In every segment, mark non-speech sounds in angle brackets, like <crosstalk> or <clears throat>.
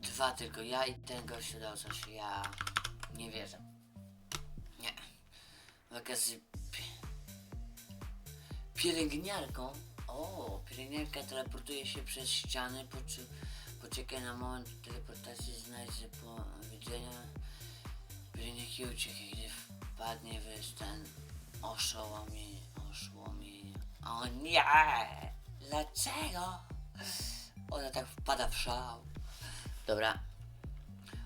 Dwa tylko, ja i ten gościu dał coś, ja nie wierzę. Nie. Wakazy pi- pielęgniarką. O, pielęgniarka teleportuje się przez ściany, poczu- poczekaj na moment teleportacji, znajdź powiedzenia. Pielęgniarki uciekaj, gdy wpadnie w ten oszołomienie, oszołomienie. O nie! Dlaczego? Ona tak wpada w szał. Dobra.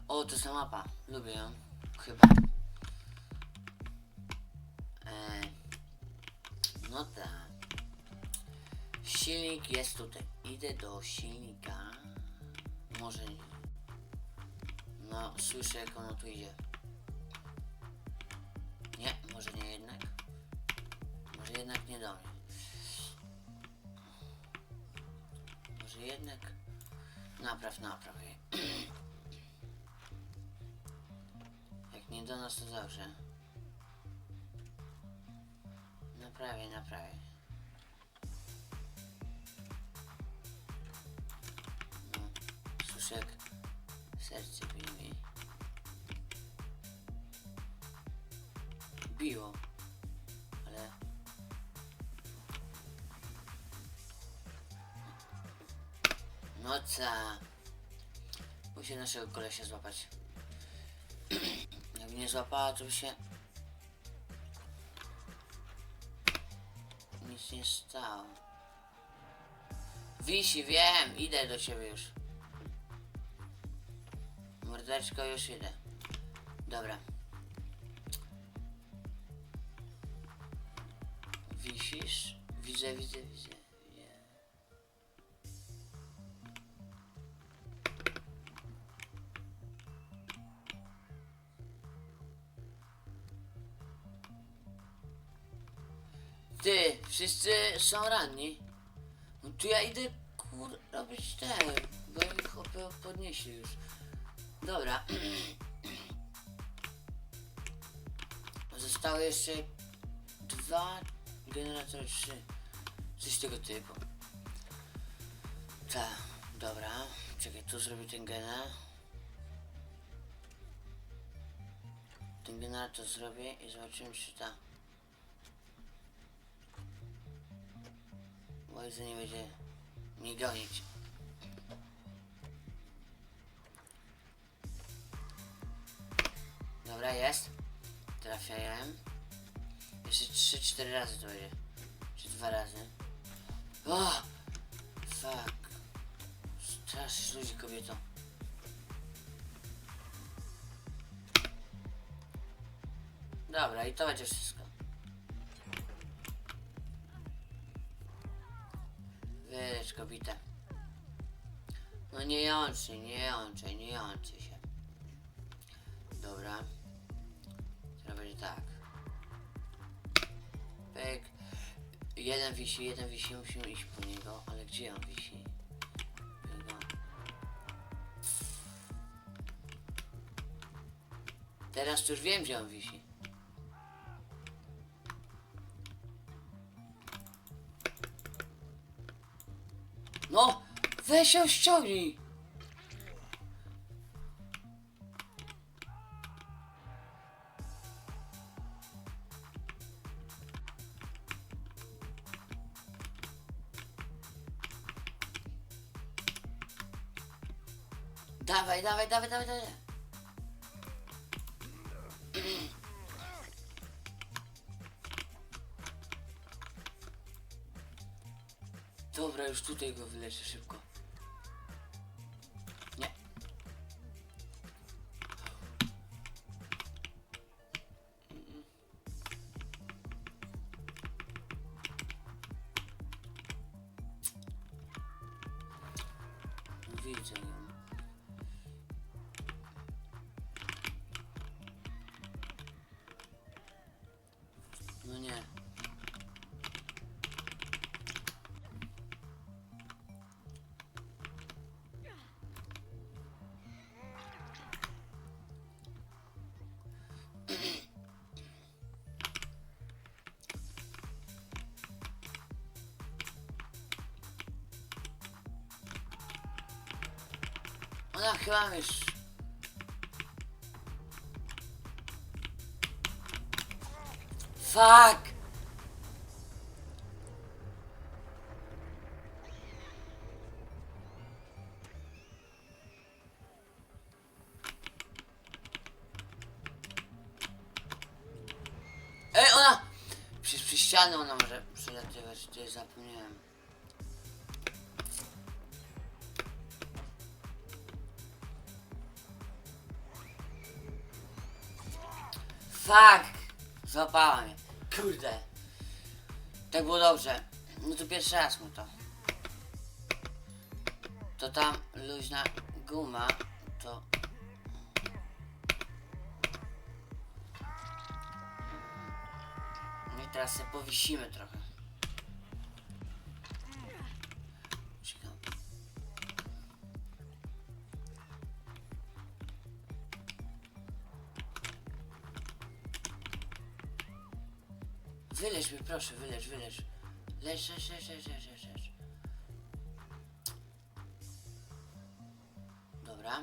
O, to jest mapa. Lubię ją. Chyba. E, no tak. Silnik jest tutaj. Idę do silnika. Może nie. No, słyszę jak ono tu idzie. Nie, może nie jednak. Może jednak nie do mnie. Może jednak. Napraw, napraw. Jak nie do nas, to dobrze. Naprawię, naprawię. No, serce bije mi. Biło. No ca. Musi naszego kolesia złapać. <clears throat> Jakby nie złapała, to by się... Nic nie stało. Wisi, wiem, idę do ciebie już. Mordeczko, już idę. Dobra. Wisisz? Widzę, widzę, widzę. Wszyscy są ranni. No tu ja idę kur... robić te, bo ich chłopy podnieśli już. Dobra. <clears throat> Zostały jeszcze dwa generatory, trzy. Coś tego typu. Tak, dobra. Czekaj, tu zrobię ten gena. Ten generator zrobię i zobaczymy czy ta Łajzy nie będzie mnie gonić. Dobra, jest. Trafiałem. Jeszcze 3-4 razy to będzie. Czy dwa razy. O! Fuck. Straszysz ludzi, kobieto. Dobra, i to będzie wszystko. Kobietę. No nie jączy, nie jączy, nie jączy się. Dobra. Teraz będzie tak. Pyk. Jeden wisi, jeden wisi, musimy iść po niego, ale gdzie on wisi? Teraz już wiem, gdzie on wisi. No! Weź się ściągnij! Dawaj, dawaj, dawaj, dawaj, dawaj. Już tutaj go wyleczę szybko. Ona chyba już... Fuck! Ej, ona! Przez, ścianę ona może przelatywać, to ja zapomniałem. Fuck! Złapała mnie. Kurde. Tak było dobrze. No to pierwszy raz mu to. To tam luźna guma, to... No i teraz sobie powisimy trochę. Wyleź mi, proszę, wyleź. Leż, leż, leż, leż, leż, leż, leż. Dobra.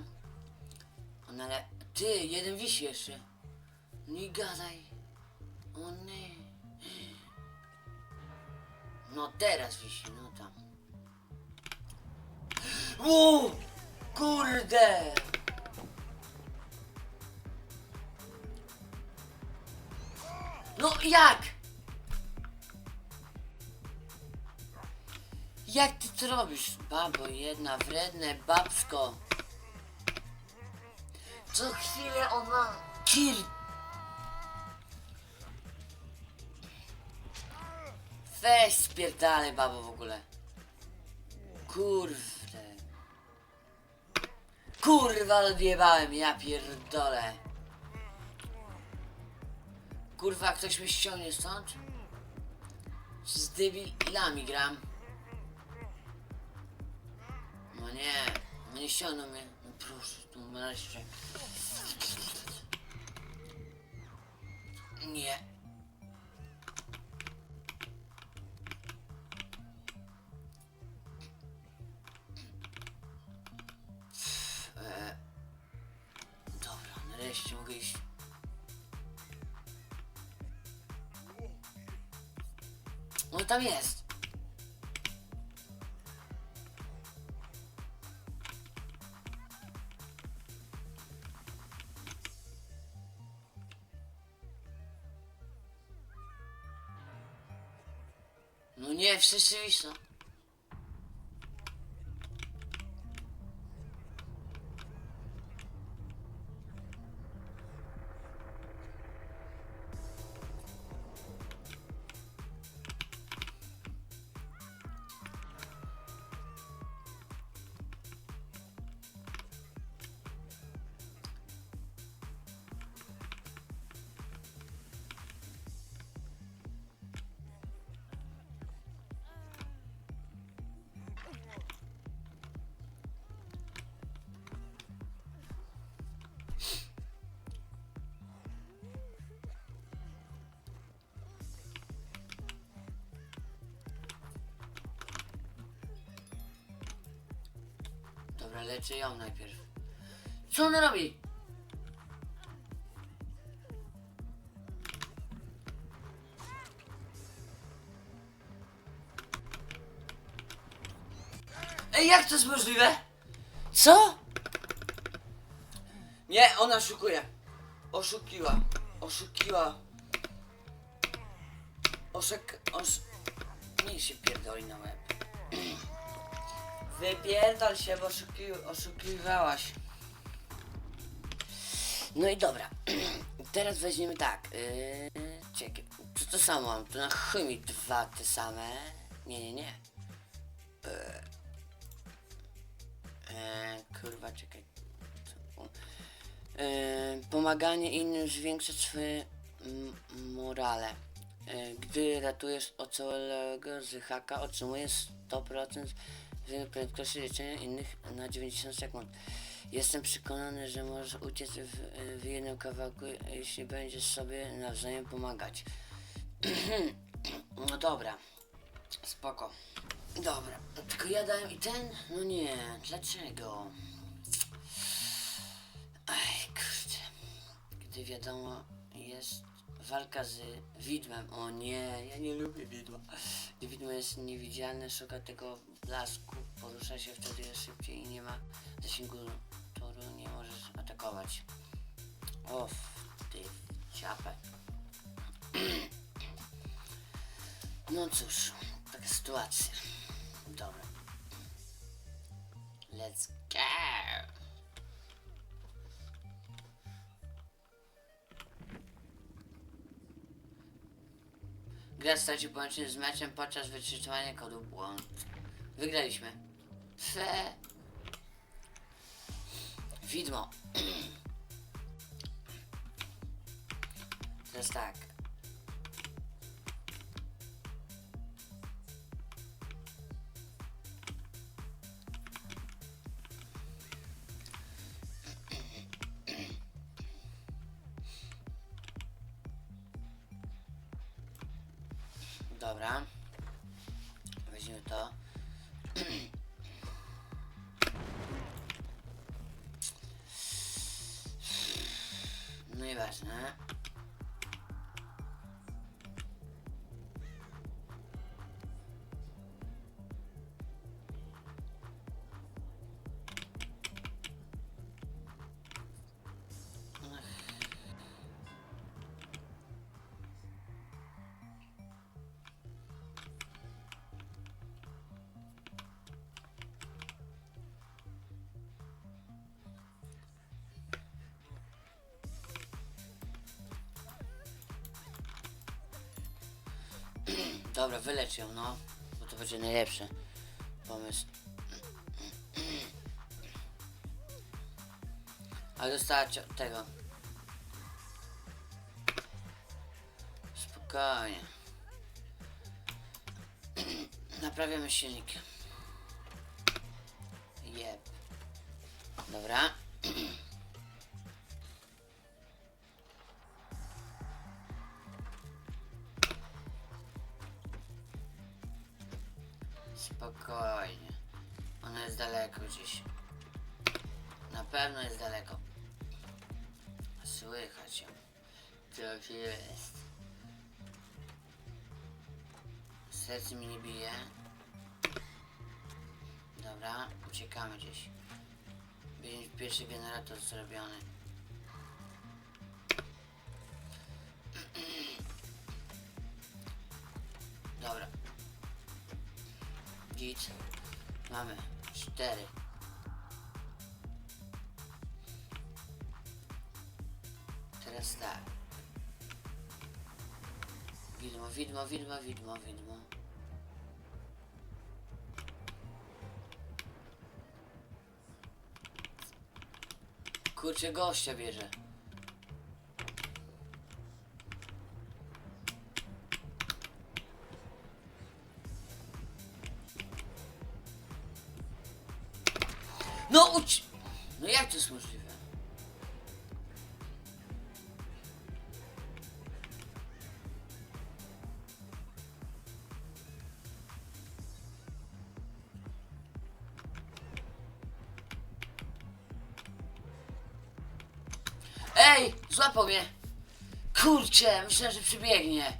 Ona le... Ty, jeden wisi jeszcze. Nie gadaj. O nie. No teraz wisi, no tam. Uuu! Kurde! No jak? Jak ty to robisz, babo jedna, wredne babsko? Co chwilę ona... Kir... Weź spierdalaj, babo, w ogóle. Kurde. Kurwa, odjebałem, ja pierdolę. Kurwa, ktoś mnie ściągnie stąd? Z debilami gram. No nie, no nie ściągną mnie. No proszę, tu nareszcie. Nie. E, dobra, nareszcie mogę iść. No tam jest. Nie, wszyscy wiszą. Dobra, leczę ją najpierw. Co ona robi? Ej, jak to jest możliwe? Co? Nie, ona oszukuje. Oszukiła. Oszukiła. Oszek... Osz... Nie się pierdoli na łeb. <clears throat> Wypierdol się, bo oszuki... oszukiwałaś. No i dobra. <clears throat> Teraz weźmiemy tak. Yy, czekaj. To samo mam? Tu na chuj mi dwa te same. Nie, nie, nie. Yy, kurwa, czekaj. Yy, pomaganie innym zwiększa swoje morale. Yy, Gdy ratujesz ocalałego z haka, otrzymujesz 100% więcej prędkości leczenia innych na 90 sekund. Jestem przekonany, że możesz uciec w, w jednym kawałku, jeśli będziesz sobie nawzajem pomagać. <clears throat> no dobra. Spoko. Dobra. Tylko ja dałem i ten? No nie. Dlaczego? Ej, kurde. Gdy wiadomo, jest walka z widmem. O nie, ja nie lubię widma. Gdy widmo jest niewidzialne, szuka tego blasku, porusza się wtedy szybciej i nie ma zasięgu toru, nie możesz atakować. O, ty ciapę. <clears throat> No cóż, taka sytuacja. Dobra. Let's Gra straci połączenie z meczem podczas wyczytywania kodu błąd. Wygraliśmy. Fe. Widmo. <clears throat> Teraz tak. No i Dobra, wylecz ją, no. Bo to będzie najlepszy pomysł. Ale dostała tego. Spokojnie. Naprawiamy silnik. Jeb. Dobra. Gdzieś. Na pewno jest daleko. Słychać ją. Coś jest. Serce mi nie bije. Dobra, uciekamy gdzieś. Pierwszy generator zrobiony. Dobra. Git. Mamy cztery. Widmo, widmo, widmo, widmo. Kurczę, gościa bierze. No uć... No jak to jest możliwe? Mnie! Kurczę, myślałem, że przybiegnie.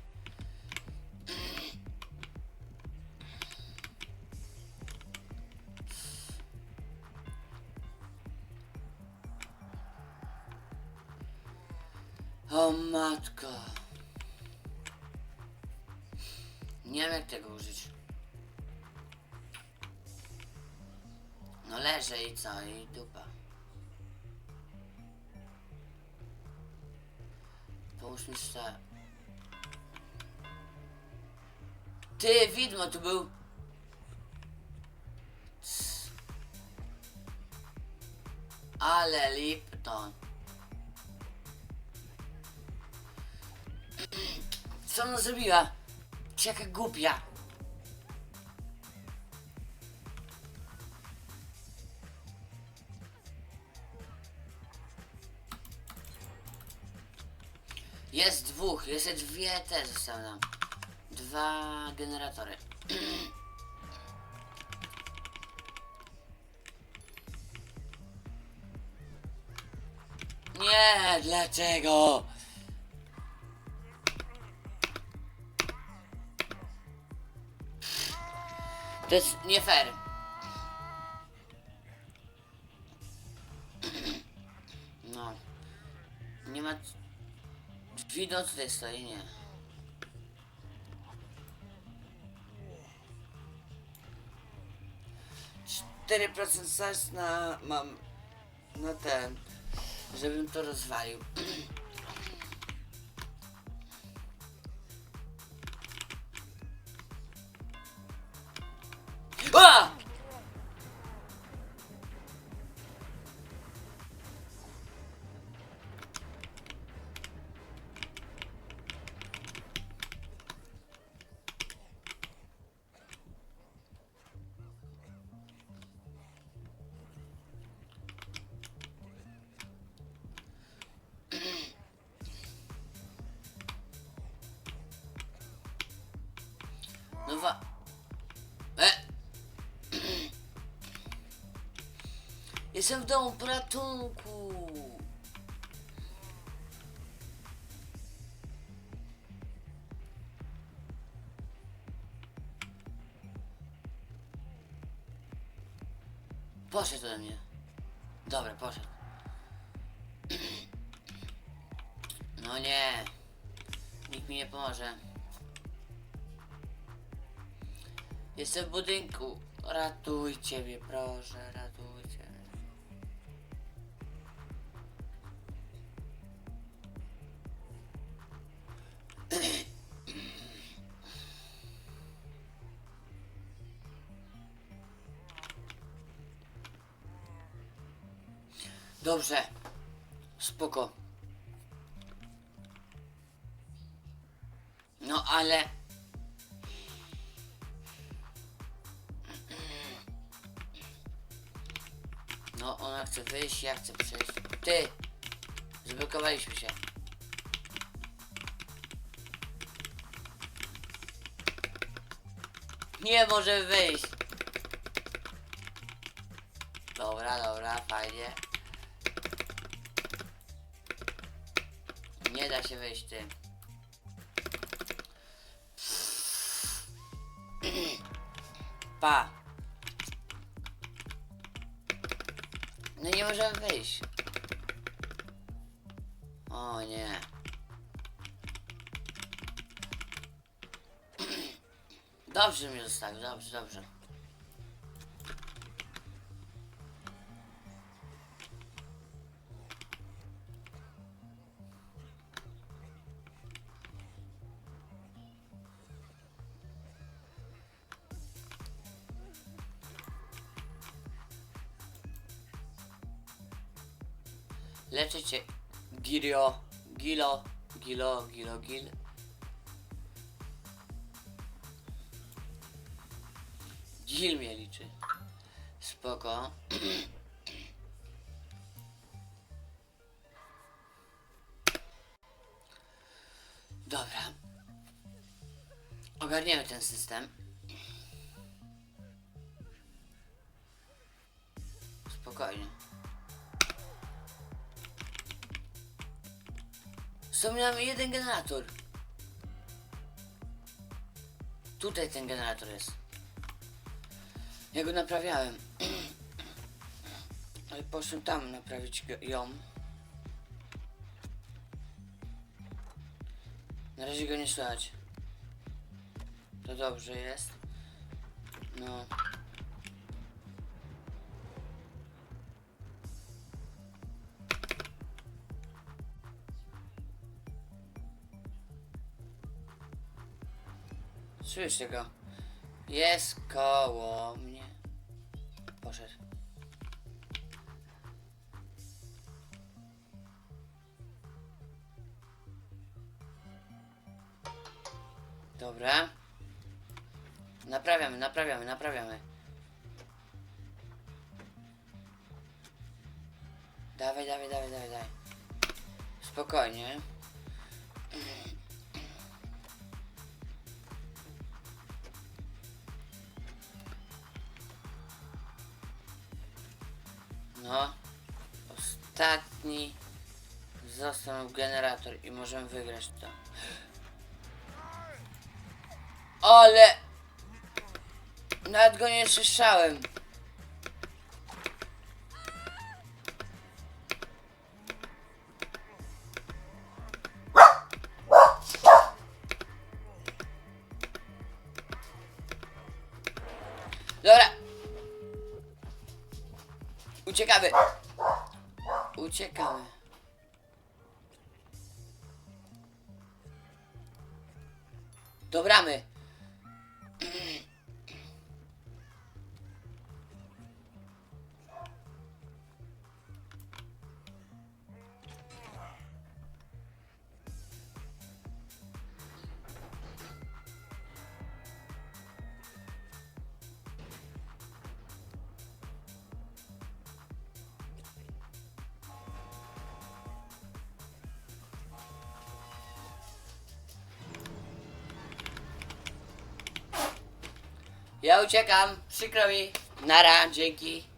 O matko. Nie wiem jak tego użyć. No leżę i co? I dupa. Sta... Ty, widmo tu był. Cs. Ale Lipton. Co ona zrobiła? Czy jaka głupia? Jest dwóch, jeszcze dwie te zostały nam. Dwa generatory. <clears throat> Nie, dlaczego? To jest nie fair. <clears throat> No. Nie ma... Drzwi do stoi, nie. Cztery procent na... mam... na ten... żebym to rozwalił. <clears throat> Jestem w domu po ratunku. Poszedł ode mnie. Dobra, poszedł. <clears throat> No nie. Nikt mi nie pomoże. Jestem w budynku. Ratujcie mnie, proszę, ratujcie. Wyjść, ja chcę przejść. Ty! Zblokowaliśmy się. Nie może wyjść. Dobra, dobra, fajnie. Nie da się wyjść tym. <sniffs> Pa. No nie możemy wyjść. O nie. <clears throat> Dobrze mnie zostawił, dobrze, dobrze. Leczycie Girio, Gilo, Gilo, Gilo, Gil. Gil mnie liczy. Spoko. Dobra. Ogarniemy ten system. Spokojnie. Mamy jeden generator. Tutaj ten generator jest. Ja go naprawiałem. <clears throat> Ale poszłem tam naprawić ją. Na razie go nie słychać. To dobrze jest. No. Słyszę go. Jest koło mnie. Ostatni został generator i możemy wygrać to. Ale... Nawet go nie słyszałem. Uciekamy. Ja uciekam. Przykro mi. Nara, dzięki.